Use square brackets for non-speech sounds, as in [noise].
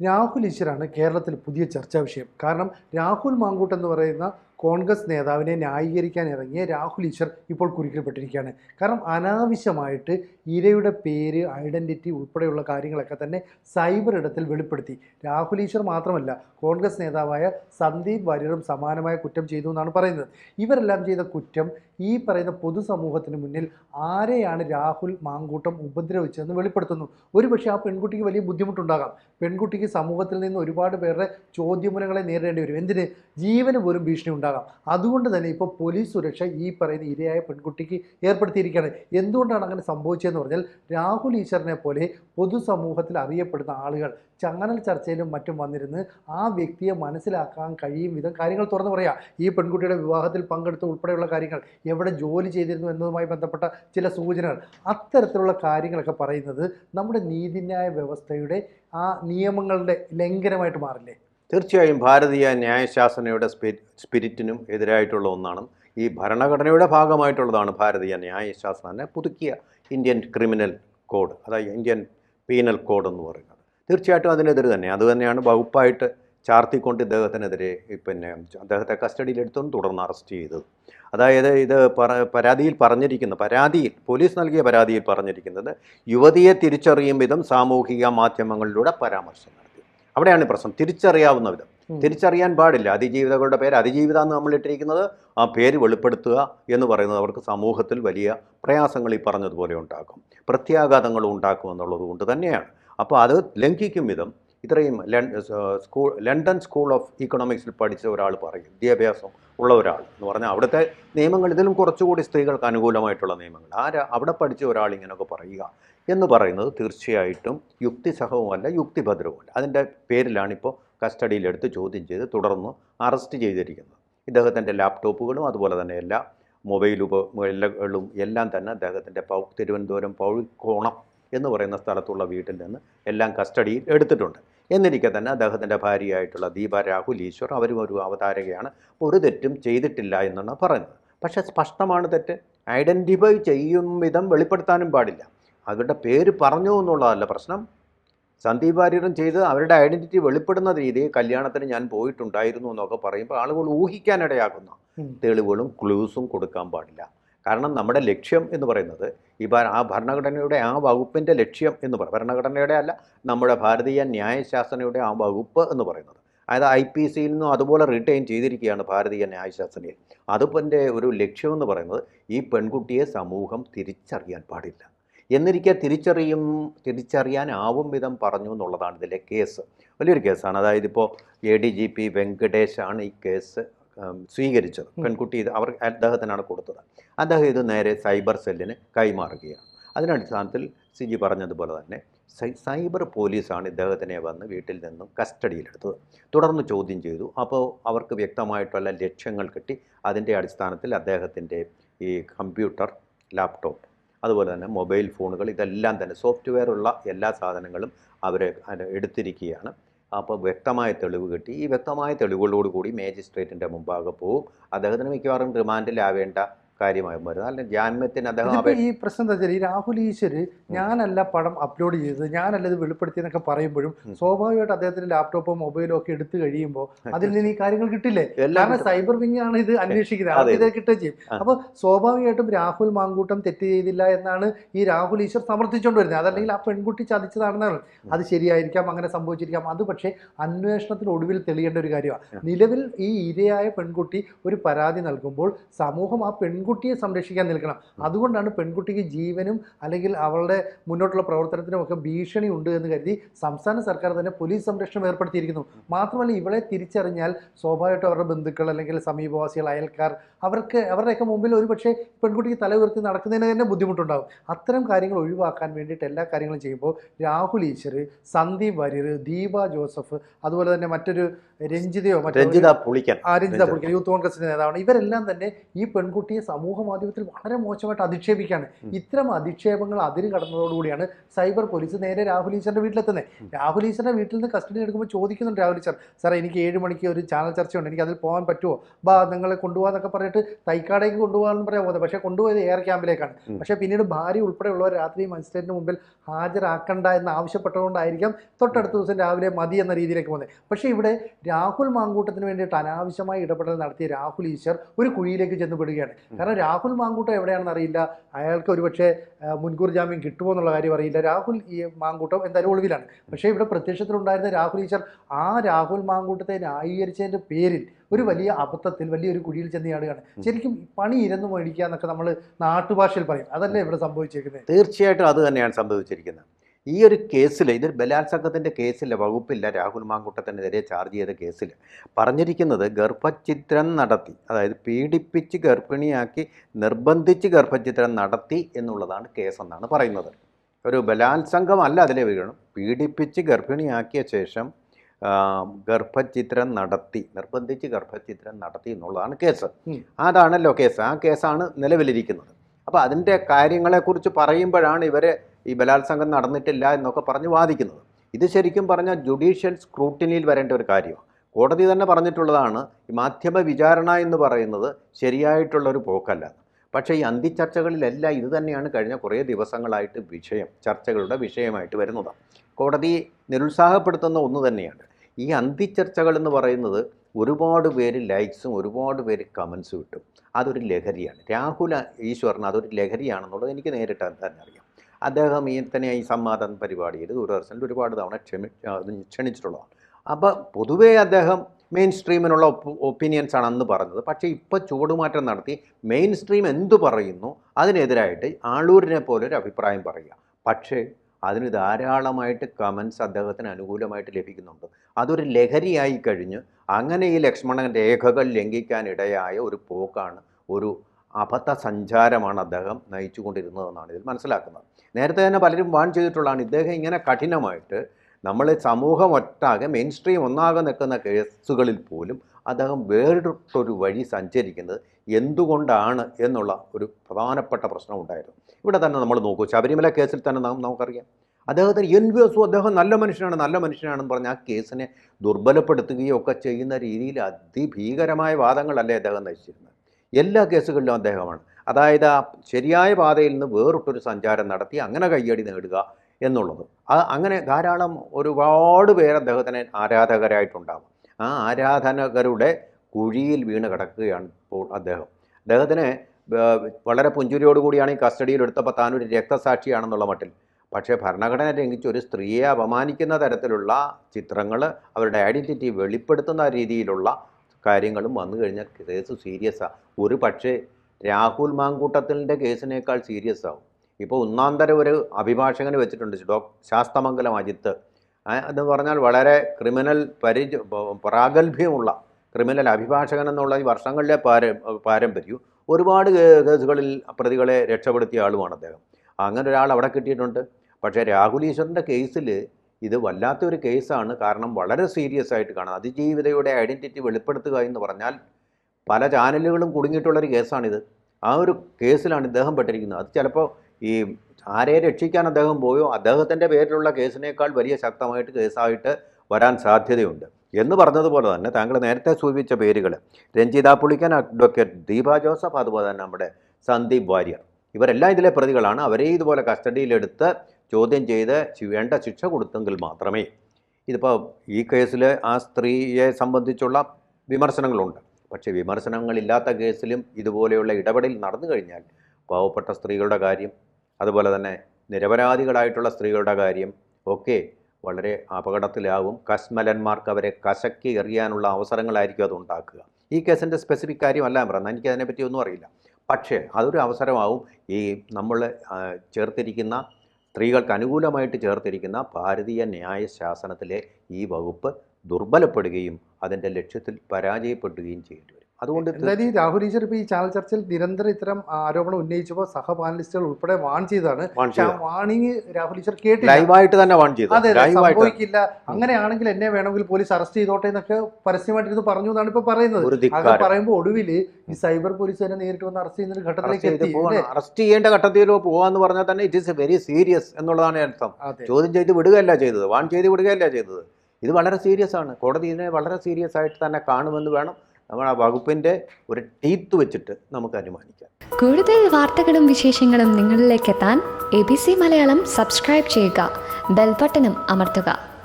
രാഹുൽ ഈശ്വരാണ് കേരളത്തിൽ പുതിയ ചർച്ചാ വിഷയം. കാരണം രാഹുൽ മാങ്കൂട്ട് എന്ന് പറയുന്ന കോൺഗ്രസ് നേതാവിനെ ന്യായീകരിക്കാൻ ഇറങ്ങിയ രാഹുൽ ഈശ്വർ ഇപ്പോൾ കുരുക്കിൽപ്പെട്ടിരിക്കുകയാണ്. കാരണം അനാവശ്യമായിട്ട് ഇരയുടെ പേര് ഐഡന്റിറ്റി ഉൾപ്പെടെയുള്ള കാര്യങ്ങളൊക്കെ തന്നെ സൈബർ ഇടത്തിൽ വെളിപ്പെടുത്തി. രാഹുൽ ഈശ്വർ മാത്രമല്ല കോൺഗ്രസ് നേതാവായ സന്ദീപ് വാര്യറും സമാനമായ കുറ്റം ചെയ്തു എന്നാണ് പറയുന്നത്. ഇവരെല്ലാം ചെയ്ത കുറ്റം ഈ പറയുന്ന പൊതുസമൂഹത്തിന് മുന്നിൽ ആരെയാണ് രാഹുൽ മാങ്കൂട്ടം ഉപദ്രവിച്ചതെന്ന് വെളിപ്പെടുത്തുന്നു. ഒരുപക്ഷെ ആ പെൺകുട്ടിക്ക് വലിയ ബുദ്ധിമുട്ടുണ്ടാകാം. പെൺകുട്ടിക്ക് സമൂഹത്തിൽ നിന്ന് ഒരുപാട് പേരുടെ ചോദ്യമുനകളെ നേരിടേണ്ടി വരും. എന്തിന്? ജീവന് പോലും ഭീഷണി ഉണ്ടാകാം. അതുകൊണ്ട് തന്നെ ഇപ്പോൾ പോലീസ് സുരക്ഷ ഈ പറയുന്ന ഇരയായ പെൺകുട്ടിക്ക് ഏർപ്പെടുത്തിയിരിക്കുകയാണ്. എന്തുകൊണ്ടാണ് അങ്ങനെ സംഭവിച്ചതെന്ന് പറഞ്ഞാൽ രാഹുൽ ഈശ്വറിനെ പോലെ പൊതുസമൂഹത്തിൽ അറിയപ്പെടുന്ന ആളുകൾ ചങ്ങനൽ ചർച്ചയിലും മറ്റും വന്നിരുന്ന് ആ വ്യക്തിയെ മനസ്സിലാക്കാൻ കഴിയും വിധം കാര്യങ്ങൾ തുറന്നു പറയാം. ഈ പെൺകുട്ടിയുടെ വിവാഹത്തിൽ പങ്കെടുത്ത ഉൾപ്പെടെയുള്ള കാര്യങ്ങൾ എവിടെ ജോലി ചെയ്തിരുന്നു എന്നതുമായി ബന്ധപ്പെട്ട ചില സൂചനകൾ അത്തരത്തിലുള്ള കാര്യങ്ങളൊക്കെ പറയുന്നത് നമ്മുടെ നീതിന്യായ വ്യവസ്ഥയുടെ ആ നിയമങ്ങളുടെ ലംഘനമായിട്ട് മാറില്ലേ? തീർച്ചയായും ഭാരതീയ ന്യായശാസനയുടെ സ്പി- സ്പിരിറ്റിനും എതിരായിട്ടുള്ള ഒന്നാണ്. ഈ ഭരണഘടനയുടെ ഭാഗമായിട്ടുള്ളതാണ് ഭാരതീയ ന്യായശാസന പുതുക്കിയ ഇന്ത്യൻ ക്രിമിനൽ കോഡ് അതായത് ഇന്ത്യൻ പീനൽ കോഡ് എന്ന് പറയുന്നത്. തീർച്ചയായിട്ടും അതിനെതിരെ തന്നെ. അതുതന്നെയാണ് വകുപ്പായിട്ട് ചാർത്തിക്കൊണ്ട് ഇദ്ദേഹത്തിനെതിരെ പിന്നെ അദ്ദേഹത്തെ കസ്റ്റഡിയിലെടുത്തും തുടർന്ന് അറസ്റ്റ് ചെയ്തത്. അതായത് ഇത് പരാതിയിൽ പറഞ്ഞിരിക്കുന്ന പരാതിയിൽ പോലീസ് നൽകിയ പരാതിയിൽ പറഞ്ഞിരിക്കുന്നത് യുവതിയെ തിരിച്ചറിയും വിധം സാമൂഹിക മാധ്യമങ്ങളിലൂടെ പരാമർശം അവിടെയാണ് ഈ പ്രശ്നം. തിരിച്ചറിയാവുന്ന വിധം. തിരിച്ചറിയാൻ പാടില്ല. അതിജീവിതകളുടെ പേര് അതിജീവിത എന്ന് നമ്മൾ ഇട്ടിരിക്കുന്നത്. ആ പേര് വെളിപ്പെടുത്തുക എന്ന് പറയുന്നത് അവർക്ക് സമൂഹത്തിൽ വലിയ പ്രയാസങ്ങൾ ഈ പറഞ്ഞതുപോലെ ഉണ്ടാക്കും. പ്രത്യാഘാതങ്ങൾ ഉണ്ടാക്കും എന്നുള്ളത് കൊണ്ട് തന്നെയാണ്. അപ്പോൾ അത് ലംഘിക്കും വിധം ഇത്രയും സ്കൂൾ ലണ്ടൻ സ്കൂൾ ഓഫ് ഇക്കണോമിക്സിൽ പഠിച്ച ഒരാൾ പറയും വിദ്യാഭ്യാസം ഉള്ള ഒരാൾ എന്ന് പറഞ്ഞാൽ അവിടുത്തെ നിയമങ്ങൾ ഇതിലും കുറച്ചുകൂടി സ്ത്രീകൾക്ക് അനുകൂലമായിട്ടുള്ള നിയമങ്ങൾ. ആരാ അവിടെ പഠിച്ച ഒരാൾ ഇങ്ങനെയൊക്കെ പറയുക. എന്ന് പറയുന്നത് തീർച്ചയായിട്ടും യുക്തിസഹവുമല്ല യുക്തിഭദ്രവുമല്ല. അതിന്റെ പേരിലാണിപ്പോൾ കസ്റ്റഡിയിലെടുത്ത് ചോദ്യം ചെയ്ത് തുടർന്ന് അറസ്റ്റ് ചെയ്തിരിക്കുന്നത്. ഇദ്ദേഹത്തിന്റെ ലാപ്ടോപ്പുകളും അതുപോലെ തന്നെ എല്ലാ മൊബൈൽ ഉപകളും എല്ലാം തന്നെ അദ്ദേഹത്തിന്റെ പൗ തിരുവനന്തപുരം പൗഴിക്കോണം എന്ന് പറയുന്ന സ്ഥലത്തുള്ള വീട്ടിൽ നിന്ന് എല്ലാം കസ്റ്റഡിയിൽ എടുത്തിട്ടുണ്ട്. എന്നിരിക്കെ തന്നെ അദ്ദേഹത്തിന്റെ ഭാര്യയായിട്ടുള്ള ദീപ രാഹുൽ ഈശ്വർ അവരും ഒരു അവതാരകയാണ്. ഒരു തെറ്റും ചെയ്തിട്ടില്ല എന്നാണ് പറയുന്നത്. പക്ഷേ സ്പഷ്ടമാണ് തെറ്റ്. ഐഡന്റിഫൈ ചെയ്യും വിധം വെളിപ്പെടുത്താനും പാടില്ല. അവരുടെ പേര് പറഞ്ഞു എന്നുള്ളതല്ല പ്രശ്നം. സന്ദീപ് വാര്യരും ചെയ്ത് അവരുടെ ഐഡന്റിറ്റി വെളിപ്പെടുന്ന രീതി കല്യാണത്തിന് ഞാൻ പോയിട്ടുണ്ടായിരുന്നു എന്നൊക്കെ പറയുമ്പോൾ ആളുകൾ ഊഹിക്കാനിടയാക്കുന്ന. തെളിവുകളും ക്ലൂസും കൊടുക്കാൻ പാടില്ല. കാരണം നമ്മുടെ ലക്ഷ്യം എന്ന് പറയുന്നത് ഈ ആ ഭരണഘടനയുടെ ആ വകുപ്പിന്റെ ലക്ഷ്യം എന്ന് പറയും ഭരണഘടനയുടെ അല്ല നമ്മുടെ ഭാരതീയ ന്യായശാസനയുടെ ആ വകുപ്പ് എന്ന് പറയുന്നത്. അതായത് ഐ പി സിയിൽ നിന്നും അതുപോലെ റിട്ടേൺ ചെയ്തിരിക്കുകയാണ് ഭാരതീയ ന്യായശാസനയിൽ. അതിന്റെ ഒരു ലക്ഷ്യം എന്ന് പറയുന്നത് ഈ പെൺകുട്ടിയെ സമൂഹം തിരിച്ചറിയാൻ പാടില്ല. എന്നിരിക്കെ തിരിച്ചറിയും തിരിച്ചറിയാനാവും വിധം പറഞ്ഞു എന്നുള്ളതാണ് ഇതിലെ കേസ്. വലിയൊരു കേസാണ്. അതായത് ഇപ്പോൾ എ ഡി ജി പി വെങ്കടേഷാണ് ഈ കേസ് സ്വീകരിച്ചത്. പെൺകുട്ടി ഇത് അവർ അദ്ദേഹത്തിനാണ് കൊടുത്തത്. അദ്ദേഹം ഇത് നേരെ സൈബർ സെല്ലിന് കൈമാറുകയാണ്. അതിനടിസ്ഥാനത്തിൽ സിജി പറഞ്ഞതുപോലെ തന്നെ സൈ- സൈബർ പോലീസാണ് ഇദ്ദേഹത്തിനെ വന്ന് വീട്ടിൽ നിന്നും കസ്റ്റഡിയിലെടുത്തത്. തുടർന്ന് ചോദ്യം ചെയ്തു. അപ്പോൾ അവർക്ക് വ്യക്തമായിട്ടുള്ള ലക്ഷ്യങ്ങൾ കിട്ടി. അതിന്റെ അടിസ്ഥാനത്തിൽ അദ്ദേഹത്തിന്റെ ഈ കമ്പ്യൂട്ടർ ലാപ്ടോപ്പ് അതുപോലെ തന്നെ മൊബൈൽ ഫോണുകൾ ഇതെല്ലാം തന്നെ സോഫ്റ്റ്വെയർ ഉള്ള എല്ലാ സാധനങ്ങളും അവർ എടുത്തിരിക്കുകയാണ്. അപ്പോൾ വ്യക്തമായ തെളിവ് കിട്ടി. ഈ വ്യക്തമായ തെളിവുകളോടുകൂടി മേജിസ്ട്രേറ്റിന്റെ മുമ്പാകെ പോവും. അദ്ദേഹത്തിന് മിക്കവാറും റിമാൻഡിലാവേണ്ട കാര്യമായി വരുന്നത് അല്ലെങ്കിൽ ജാമ്യത്തിന് അദ്ദേഹം ഈ പ്രശ്നം എന്താ വെച്ചാൽ ഈ രാഹുൽ ഈശ്വര് ഞാനല്ല പടം അപ്ലോഡ് ചെയ്തത് ഞാനല്ല ഇത് വെളിപ്പെടുത്തിയെന്നൊക്കെ പറയുമ്പോഴും സ്വാഭാവികമായിട്ട് അദ്ദേഹത്തിന്റെ ലാപ്ടോപ്പോ മൊബൈലോ ഒക്കെ എടുത്തു കഴിയുമ്പോൾ [laughs] അതിൽ നിന്ന് ഈ കാര്യങ്ങൾ കിട്ടില്ലേ? കാരണം സൈബർ വിങ് ആണ് ഇത് അന്വേഷിക്കുന്നത്. ഇത് കിട്ടുകയും ചെയ്യും. അപ്പോൾ അപ്പൊ സ്വാഭാവികമായിട്ടും രാഹുൽ മാങ്കൂട്ടം തെറ്റ് ചെയ്തില്ല എന്നാണ് ഈ രാഹുൽ ഈശ്വർ സമർത്ഥിച്ചുകൊണ്ട് വരുന്നത്. അതല്ലെങ്കിൽ ആ പെൺകുട്ടി ചതിച്ചതാണെന്നാണ്. അത് ശരിയായിരിക്കാം അങ്ങനെ സംഭവിച്ചിരിക്കാം. അത് പക്ഷേ അന്വേഷണത്തിന് ഒടുവിൽ തെളിയേണ്ട ഒരു കാര്യമാണ്. നിലവിൽ ഈ ഇരയായ പെൺകുട്ടി ഒരു പരാതി നൽകുമ്പോൾ സമൂഹം ആ പെൺകുട്ടിയെ സംരക്ഷിക്കാൻ നിൽക്കണം. അതുകൊണ്ടാണ് പെൺകുട്ടിക്ക് ജീവനും അല്ലെങ്കിൽ അവളുടെ മുന്നോട്ടുള്ള പ്രവർത്തനത്തിനും ഒക്കെ ഭീഷണി ഉണ്ട് എന്ന് കരുതി സംസ്ഥാന സർക്കാർ തന്നെ പോലീസ് സംരക്ഷണം ഏർപ്പെടുത്തിയിരിക്കുന്നു. മാത്രമല്ല ഇവളെ തിരിച്ചറിഞ്ഞാൽ സ്വാഭാവികമായിട്ടും അവരുടെ ബന്ധുക്കൾ അല്ലെങ്കിൽ സമീപവാസികൾ അയൽക്കാർ അവർക്ക് അവരുടെയൊക്കെ മുമ്പിൽ ഒരുപക്ഷെ പെൺകുട്ടിക്ക് തല ഉയർത്തി നടക്കുന്നതിന് തന്നെ ബുദ്ധിമുട്ടുണ്ടാകും അത്തരം കാര്യങ്ങൾ ഒഴിവാക്കാൻ വേണ്ടിയിട്ട് എല്ലാ കാര്യങ്ങളും ചെയ്യുമ്പോൾ രാഹുൽ ഈശ്വർ സന്ദീപ് വര്യർ ദീപ ജോസഫ് അതുപോലെ തന്നെ മറ്റൊരു രഞ്ജിതയോ മറ്റോ രഞ്ജിത പുളിക്കൻ. ആ രഞ്ജിത പുളിക്കൻ യൂത്ത് കോൺഗ്രസിന്റെ നേതാവാണ്. ഇവരെല്ലാം തന്നെ ഈ പെൺകുട്ടിയെ സമൂഹ മാധ്യമത്തിൽ വളരെ മോശമായിട്ട് അധിക്ഷേപിക്കുകയാണ്. ഇത്തരം അധിക്ഷേപങ്ങൾ അതിര് കടന്നതോടുകൂടിയാണ് സൈബർ പോലീസ് നേരെ രാഹുൽ ഈശ്വറിന്റെ വീട്ടിലെത്തുന്നത് രാഹുൽ ഈശ്വറിന്റെ വീട്ടിൽ നിന്ന് കസ്റ്റഡി എടുക്കുമ്പോൾ ചോദിക്കുന്നുണ്ട് രാഹുൽ ഈശ്വർ സാറേ എനിക്ക് ഏഴ് മണിക്ക് ഒരു ചാനൽ ചർച്ചയുണ്ട്. എനിക്ക് അതിൽ പോകാൻ പറ്റുമോ? ബാ നിങ്ങളെ കൊണ്ടുപോകാന്നൊക്കെ പറഞ്ഞിട്ട് തൈക്കാടേക്ക് കൊണ്ടുപോകാന്ന് പറയാൻ പോകുന്നത്. പക്ഷേ കൊണ്ടുപോയത് എയർ ക്യാമ്പിലേക്കാണ്. പക്ഷേ പിന്നീട് ഭാര്യ ഉൾപ്പെടെയുള്ളവർ രാത്രി മജിസ്ട്രേറ്റിന് മുമ്പിൽ ഹാജരാക്കണ്ട എന്ന് ആവശ്യപ്പെട്ടുകൊണ്ടായിരിക്കാം തൊട്ടടുത്ത ദിവസം രാവിലെ മതി എന്ന രീതിയിലേക്ക് പോകുന്നത്. പക്ഷേ ഇവിടെ രാഹുൽ മാങ്കൂട്ടത്തിന് വേണ്ടിയിട്ട് അനാവശ്യമായി ഇടപെടൽ നടത്തിയ രാഹുൽ ഈശ്വർ ഒരു കുഴിയിലേക്ക് ചെന്ന് പെടുകയാണ്. കാരണം രാഹുൽ മാങ്കൂട്ടം എവിടെയാണെന്ന് അറിയില്ല. അയാൾക്ക് ഒരുപക്ഷെ മുൻകൂർ ജാമ്യം കിട്ടുമോ എന്നുള്ള കാര്യം അറിയില്ല. രാഹുൽ ഈ മാങ്കൂട്ടം എന്തായാലും ഒളിവിലാണ്. പക്ഷേ ഇവിടെ പ്രത്യക്ഷത്തിലുണ്ടായിരുന്ന രാഹുൽ ഈശ്വർ ആ രാഹുൽ മാങ്കൂട്ടത്തെ ന്യായീകരിച്ചതിന്റെ പേരിൽ ഒരു വലിയ അബദ്ധത്തിൽ വലിയൊരു കുഴിയിൽ ചെന്ന് ചാടുകയാണ്. ശരിക്കും പണി ഇരുന്ന് മേടിക്കുക എന്നൊക്കെ നമ്മൾ നാട്ടുഭാഷയിൽ പറയും. അതല്ലേ ഇവിടെ സംഭവിച്ചേക്കുന്നത്? തീർച്ചയായിട്ടും അത് തന്നെയാണ് സംഭവിച്ചിരിക്കുന്നത്. ഈ ഒരു കേസിൽ ഇതൊരു ബലാത്സംഗത്തിന്റെ കേസില്ല വകുപ്പില്ല രാഹുൽ മാങ്കുട്ടത്തിനെതിരെ ചാർജ് ചെയ്ത കേസിൽ പറഞ്ഞിരിക്കുന്നത് ഗർഭചിത്രം നടത്തി അതായത് പീഡിപ്പിച്ച് ഗർഭിണിയാക്കി നിർബന്ധിച്ച് ഗർഭചിത്രം നടത്തി എന്നുള്ളതാണ് കേസെന്നാണ് പറയുന്നത്. ഒരു ബലാത്സംഗമല്ല അതിലെ വീഴണം പീഡിപ്പിച്ച് ഗർഭിണിയാക്കിയ ശേഷം ഗർഭചിത്രം നടത്തി നിർബന്ധിച്ച് ഗർഭചിത്രം നടത്തി എന്നുള്ളതാണ് കേസ്. അതാണല്ലോ കേസ്. ആ കേസാണ് നിലവിലിരിക്കുന്നത്. അപ്പോൾ അതിന്റെ കാര്യങ്ങളെക്കുറിച്ച് പറയുമ്പോഴാണ് ഇവർ ഈ ബലാത്സംഗം നടന്നിട്ടില്ല എന്നൊക്കെ പറഞ്ഞ് വാദിക്കുന്നത്. ഇത് ശരിക്കും പറഞ്ഞാൽ ജുഡീഷ്യൽ സ്ക്രൂട്ടിനിയിൽ വരേണ്ട ഒരു കാര്യമാണ്. കോടതി തന്നെ പറഞ്ഞിട്ടുള്ളതാണ് മാധ്യമ വിചാരണ എന്ന് പറയുന്നത് ശരിയായിട്ടുള്ളൊരു പോക്കല്ല. പക്ഷേ ഈ അന്തിച്ചർച്ചകളിലെല്ലാം ഇത് തന്നെയാണ് കഴിഞ്ഞ കുറേ ദിവസങ്ങളായിട്ട് വിഷയം ചർച്ചകളുടെ വിഷയമായിട്ട് വരുന്നത്. കോടതി നിരുത്സാഹപ്പെടുത്തുന്ന ഒന്ന് തന്നെയാണ്. ഈ അന്തിച്ചർച്ചകൾ എന്ന് പറയുന്നത് ഒരുപാട് പേര് ലൈക്സും ഒരുപാട് പേര് കമൻസും കിട്ടും അതൊരു ലഹരിയാണ്. രാഹുൽ ഈശ്വറിന് അതൊരു ലഹരിയാണെന്നുള്ളത് എനിക്ക് നേരിട്ട് തന്നെ അറിയാം. അദ്ദേഹം ഈ തന്നെ ഈ സംവാദം പരിപാടിയിൽ ദൂരദർശനിൽ ഒരുപാട് തവണ ക്ഷമി ക്ഷണിച്ചിട്ടുള്ളതാണ്. അപ്പോൾ പൊതുവേ അദ്ദേഹം മെയിൻ സ്ട്രീമിനുള്ള ഒപ്പീനിയൻസ് ആണ് അന്ന് പറഞ്ഞത്. പക്ഷേ ഇപ്പോൾ ചുവടുമാറ്റം നടത്തി മെയിൻ സ്ട്രീം എന്തു പറയുന്നു അതിനെതിരായിട്ട് ആളൂരിനെ പോലെ ഒരു അഭിപ്രായം പറയുക. പക്ഷേ അതിന് ധാരാളമായിട്ട് കമൻസ് അദ്ദേഹത്തിന് അനുകൂലമായിട്ട് ലഭിക്കുന്നുണ്ട്. അതൊരു ലഹരിയായി കഴിഞ്ഞ് അങ്ങനെ ഈ ലക്ഷ്മണൻ രേഖകൾ ലംഘിക്കാനിടയായ ഒരു പോക്കാണ് ഒരു അബദ്ധ സഞ്ചാരമാണ് അദ്ദേഹം നയിച്ചുകൊണ്ടിരുന്നതെന്നാണ് ഇതിൽ മനസ്സിലാക്കുന്നത്. നേരത്തെ തന്നെ പലരും വാൺ ചെയ്തിട്ടുള്ളതാണ്. ഇദ്ദേഹം ഇങ്ങനെ കഠിനമായിട്ട് നമ്മൾ സമൂഹം ഒട്ടാകെ മെയിൻ സ്ട്രീം ഒന്നാകെ നിൽക്കുന്ന കേസുകളിൽ പോലും അദ്ദേഹം വേറിട്ടൊരു വഴി സഞ്ചരിക്കുന്നത് എന്തുകൊണ്ടാണ് എന്നുള്ള ഒരു പ്രധാനപ്പെട്ട പ്രശ്നം ഉണ്ടായിരുന്നു. ഇവിടെ തന്നെ നമ്മൾ നോക്കൂ. ശബരിമല കേസിൽ തന്നെ നമുക്കറിയാം. അദ്ദേഹത്തിന് എൻ വി എസും അദ്ദേഹം നല്ല മനുഷ്യനാണ് നല്ല മനുഷ്യനാണെന്ന് പറഞ്ഞ് ആ കേസിനെ ദുർബലപ്പെടുത്തുകയും ഒക്കെ ചെയ്യുന്ന രീതിയിൽ അതിഭീകരമായ വാദങ്ങളല്ലേ അദ്ദേഹം നയിച്ചിരുന്നത്. എല്ലാ കേസുകളിലും അദ്ദേഹമാണ്. അതായത് ആ ശരിയായ പാതയിൽ നിന്ന് വേറിട്ടൊരു സഞ്ചാരം നടത്തി അങ്ങനെ കയ്യടി നേടുക എന്നുള്ളത്. അത് അങ്ങനെ ധാരാളം ഒരുപാട് പേര് അദ്ദേഹത്തിന് ആരാധകരായിട്ടുണ്ടാകും. ആ ആരാധകരുടെ കുഴിയിൽ വീണ് കിടക്കുകയാണ് ഇപ്പോൾ അദ്ദേഹം. അദ്ദേഹത്തിന് വളരെ പുഞ്ചിരിയോടുകൂടിയാണ് ഈ കസ്റ്റഡിയിൽ എടുത്തപ്പോൾ താനൊരു രക്തസാക്ഷിയാണെന്നുള്ള മട്ടിൽ. പക്ഷേ ഭരണഘടന ലംഘിച്ച് ഒരു സ്ത്രീയെ അപമാനിക്കുന്ന തരത്തിലുള്ള ചിത്രങ്ങൾ അവരുടെ ഐഡന്റിറ്റി വെളിപ്പെടുത്തുന്ന രീതിയിലുള്ള കാര്യങ്ങളും വന്നു കഴിഞ്ഞാൽ കേസ് സീരിയസാണ് ഒരു പക്ഷേ രാഹുൽ മാങ്കൂട്ടത്തിന്റെ കേസിനേക്കാൾ സീരിയസ് ആവും. ഇപ്പോൾ ഒന്നാം തരം ഒരു അഭിഭാഷകനെ വെച്ചിട്ടുണ്ട് ഡോ ശാസ്തമംഗലം അജിത്ത്. എന്ന് പറഞ്ഞാൽ വളരെ ക്രിമിനൽ പരിച പ്രാഗൽഭ്യമുള്ള ക്രിമിനൽ അഭിഭാഷകൻ എന്നുള്ള ഈ വർഷങ്ങളിലെ പാര പാരമ്പര്യം ഒരുപാട് കേസുകളിൽ പ്രതികളെ രക്ഷപ്പെടുത്തിയ ആളുമാണ് അദ്ദേഹം. അങ്ങനെ ഒരാൾ അവിടെ കിട്ടിയിട്ടുണ്ട്. പക്ഷേ രാഹുൽ ഈശ്വറിന്റെ കേസിൽ ഇത് വല്ലാത്തൊരു കേസാണ്. കാരണം വളരെ സീരിയസ് ആയിട്ട് കാണാം. അതിജീവിതയുടെ ഐഡന്റിറ്റി വെളിപ്പെടുത്തുക എന്ന് പറഞ്ഞാൽ പല ചാനലുകളും കുടുങ്ങിയിട്ടുള്ളൊരു കേസാണിത്. ആ ഒരു കേസിലാണ് ഇദ്ദേഹം പെട്ടിരിക്കുന്നത്. അത് ചിലപ്പോൾ ഈ ആരെ രക്ഷിക്കാൻ അദ്ദേഹം പോയോ അദ്ദേഹത്തിന്റെ പേരിലുള്ള കേസിനേക്കാൾ വലിയ ശക്തമായിട്ട് കേസായിട്ട് വരാൻ സാധ്യതയുണ്ട്. എന്ന് പറഞ്ഞതുപോലെ തന്നെ താങ്കൾ നേരത്തെ സൂചിപ്പിച്ച പേരുകൾ. രഞ്ജിത പുളിക്കൻ അഡ്വക്കേറ്റ് ദീപ ജോസഫ് അതുപോലെ തന്നെ നമ്മുടെ സന്ദീപ് വാര്യർ. ഇവരെല്ലാം ഇതിലെ പ്രതികളാണ്. അവരെ ഇതുപോലെ കസ്റ്റഡിയിലെടുത്ത് ചോദ്യം ചെയ്ത് വേണ്ട ശിക്ഷ കൊടുത്തെങ്കിൽ മാത്രമേ ഇതിപ്പോൾ ഈ കേസിൽ ആ സ്ത്രീയെ സംബന്ധിച്ചുള്ള വിമർശനങ്ങളുണ്ട്. പക്ഷേ വിമർശനങ്ങളില്ലാത്ത കേസിലും ഇതുപോലെയുള്ള ഇടപെടൽ നടന്നു കഴിഞ്ഞാൽ പാവപ്പെട്ട സ്ത്രീകളുടെ കാര്യം അതുപോലെ തന്നെ നിരപരാധികളായിട്ടുള്ള സ്ത്രീകളുടെ കാര്യം ഒക്കെ വളരെ അപകടത്തിലാവും. കശ്മലന്മാർക്ക് അവരെ കശക്കി എറിയാനുള്ള അവസരങ്ങളായിരിക്കും അത് ഉണ്ടാക്കുക. ഈ കേസിന്റെ സ്പെസിഫിക് കാര്യമല്ല ഞാൻ പറയുന്നത് എനിക്ക് അതിനെപ്പറ്റി ഒന്നും അറിയില്ല. പക്ഷേ അതൊരു അവസരമാവും. ഈ നമ്മൾ ചേർത്തിരിക്കുന്ന സ്ത്രീകൾക്ക് അനുകൂലമായിട്ട് ചേർത്തിരിക്കുന്ന ഭാരതീയ ന്യായ ശാസനത്തിലെ ഈ വകുപ്പ് ദുർബലപ്പെടുകയും അതിന്റെ ലക്ഷ്യത്തിൽ പരാജയപ്പെടുകയും വരും അതുകൊണ്ട് എന്തായാലും ഈ രാഹുൽ ഈശ്വർ ഇപ്പോൾ ഈ ചാനൽ ചർച്ചയിൽ നിരന്തരം ഇത്തരം ആരോപണം ഉന്നയിച്ചപ്പോൾ സഹ പാനലിസ്റ്റുകൾ ഉൾപ്പെടെ വാൺ ചെയ്താണ് വാൺ പക്ഷെ ആ വാണിങ് രാഹുൽ ഈശ്വർ കേട്ടില്ല. ലൈവായിട്ട് തന്നെ വാൺ ചെയ്തു അതെ സംഭവിക്കില്ല. അങ്ങനെയാണെങ്കിൽ എന്നെ വേണമെങ്കിൽ പോലീസ് അറസ്റ്റ് ചെയ്തോട്ടെ എന്നൊക്കെ പരസ്യമായിട്ട് ഇത് പറഞ്ഞു എന്നാണ് ഇപ്പൊ പറയുന്നത്. അത് പറയുമ്പോൾ ഒടുവിൽ ഈ സൈബർ പോലീസ് തന്നെ നേരിട്ട് വന്ന് അറസ്റ്റ് ചെയ്യുന്ന ഘട്ടത്തിലേക്ക് എത്തി? അറസ്റ്റ് ചെയ്യേണ്ട ഘട്ടത്തിലോ പോവാന്ന് പറഞ്ഞാൽ തന്നെ ഇറ്റ് ഈസ് വെരി സീരിയസ് എന്നുള്ളതാണ് അർത്ഥം. ചോദ്യം ചെയ്ത് വിടുകയല്ല ചെയ്തത്. വാൺ ചെയ്ത് വിടുകയല്ല ചെയ്തത്. ഇത് വളരെ സീരിയസ് ആണ്. കോടതി ഇതിനെ വളരെ സീരിയസ് ആയിട്ട് തന്നെ കാണുമെന്ന് വേണം നമ്മൾ ആ വകുപ്പിന്റെ ഒരു ടീത്ത് വെച്ചിട്ട് നമുക്ക് അനുമാനിക്കാം. കൂടുതൽ വാർത്തകളും വിശേഷങ്ങളും നിങ്ങളിലേക്ക് എത്താൻ A B C Malayalam subscribe ചെയ്യുക. ബെൽബട്ടനും അമർത്തുക.